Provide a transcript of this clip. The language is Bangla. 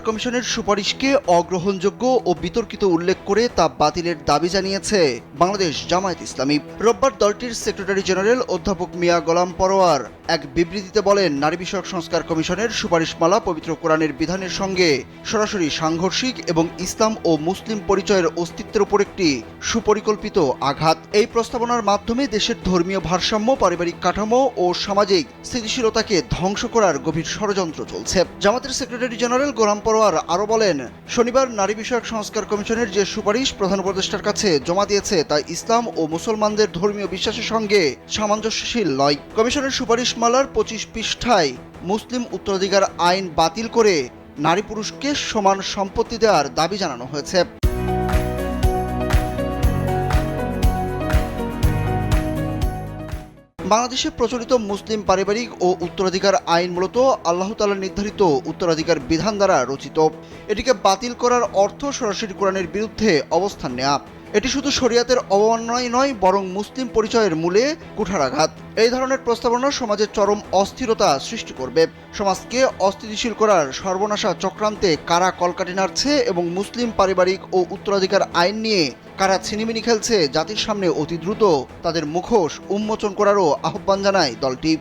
কমিশনের সুপারিশকে অগ্রহণযোগ্য ও বিতর্কিত উল্লেখ করে তা বাতিলের দাবি জানিয়েছে বাংলাদেশ জামায়াত ইসলামী। রোববার দলটির সেক্রেটারি জেনারেল অধ্যাপক মিয়া গোলাম পরোয়ার এক বিবৃতিতে বলেন, নারী বিষয়ক সংস্কার কমিশনের সুপারিশমালা পবিত্র কোরআনের বিধানের সঙ্গে সরাসরি সাংঘর্ষিক এবং ইসলাম ও মুসলিম পরিচয়ের অস্তিত্বের উপর একটি সুপরিকল্পিত আঘাত। এই প্রস্তাবনার মাধ্যমে দেশের ধর্মীয় ভারসাম্য, পারিবারিক কাঠামো ও সামাজিক স্থিতিশীলতাকে ধ্বংস করার গভীর ষড়যন্ত্র চলছে। জামাতের সেক্রেটারি জেনারেল গোলাম পরোয়ার আরও বলেন, শনিবার নারী বিষয়ক সংস্কার কমিশনের যে সুপারিশ প্রধান উপদেষ্টার কাছে জমা দিয়েছে তা ইসলাম ও মুসলমানদের ধর্মীয় বিশ্বাসের সঙ্গে সামঞ্জস্যশীল নয়। কমিশনের সুপারিশ মালার পঁচিশ পৃষ্ঠায় মুসলিম উত্তরাধিকার আইন বাতিল করে নারী পুরুষকে সমান সম্পত্তি দেওয়ার দাবি জানানো হয়েছে। বাংলাদেশে প্রচলিত মুসলিম পারিবারিক ও উত্তরাধিকার আইন মূলত আল্লাহ তালা নির্ধারিত উত্তরাধিকার বিধান দ্বারা রচিত। এটিকে বাতিল করার অর্থ সরাসরি কোরআনের বিরুদ্ধে অবস্থান নেওয়া এটি শুধু শরিয়াতের অবমাননাই নয়, বরং মুসলিম পরিচয়ের মূলে কুঠারাঘাত। এই ধরনের প্রস্তাবনা সমাজের চরম অস্থিরতা সৃষ্টি করবে। সমাজকে অস্থিতিশীল করার সর্বনাশা চক্রান্তে কারা কলকাটি নাড়ছে এবং মুসলিম পারিবারিক ও উত্তরাধিকার আইন নিয়ে কারা ছিনিমিনি খেলছে, জাতির সামনে অতি দ্রুত তাদের মুখোশ উন্মোচন করারও আহ্বান জানায় দলটি।